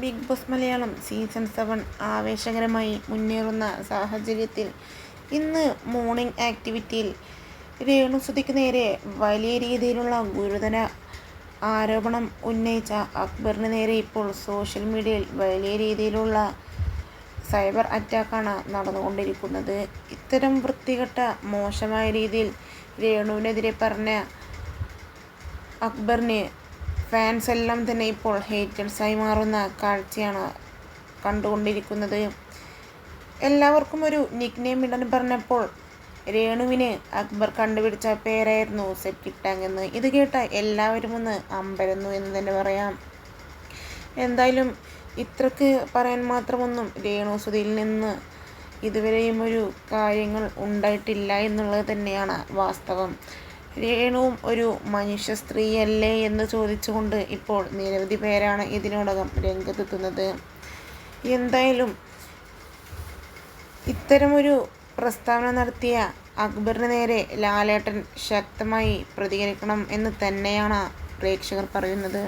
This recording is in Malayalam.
Bigg Boss Malayalam season seven ആവേശകരമായി മുന്നേറുന്ന സാഹചര്യത്തിൽ ഇന്ന് മോർണിംഗ് ആക്ടിവിറ്റിയിൽ രേണുസുതിക്ക് നേരെ വലിയ രീതിയിലുള്ള ഗുരുതര ആരോപണം ഉന്നയിച്ച അക്ബറിന് നേരെ ഇപ്പോൾ സോഷ്യൽ മീഡിയയിൽ വലിയ രീതിയിലുള്ള സൈബർ അറ്റാക്കാണ് നടന്നുകൊണ്ടിരിക്കുന്നത്. ഇത്തരം വൃത്തികെട്ട മോശമായ രീതിയിൽ രേണുവിനെതിരെ പറഞ്ഞ അക്ബറിന് ഫാൻസ് എല്ലാം തന്നെ ഇപ്പോൾ ഹേറ്റേഴ്സായി മാറുന്ന കാഴ്ചയാണ് കണ്ടുകൊണ്ടിരിക്കുന്നത്. എല്ലാവർക്കും ഒരു നിക് നെയിം ഇടാൻ പറഞ്ഞപ്പോൾ രേണുവിന് അക്ബർ കണ്ടുപിടിച്ച പേരായിരുന്നു സെപ്റ്റിക് എന്ന്. ഇത് കേട്ട എല്ലാവരും ഒന്ന് അമ്പരന്നു എന്ന് തന്നെ പറയാം. എന്തായാലും ഇത്രക്ക് പറയാൻ മാത്രമൊന്നും രേണു സുധിയിൽ നിന്ന് ഇതുവരെയും ഒരു കാര്യങ്ങൾ ഉണ്ടായിട്ടില്ല എന്നുള്ളത് തന്നെയാണ് വാസ്തവം. രേണുവും ഒരു മനുഷ്യ സ്ത്രീയല്ലേ എന്ന് ചോദിച്ചുകൊണ്ട് ഇപ്പോൾ നിരവധി പേരാണ് ഇതിനോടകം രംഗത്തെത്തുന്നത്. എന്തായാലും ഇത്തരമൊരു പ്രസ്താവന നടത്തിയ അക്ബറിന് നേരെ ലാലേട്ടൻ ശക്തമായി പ്രതികരിക്കണം എന്ന് തന്നെയാണ് പ്രേക്ഷകർ പറയുന്നത്.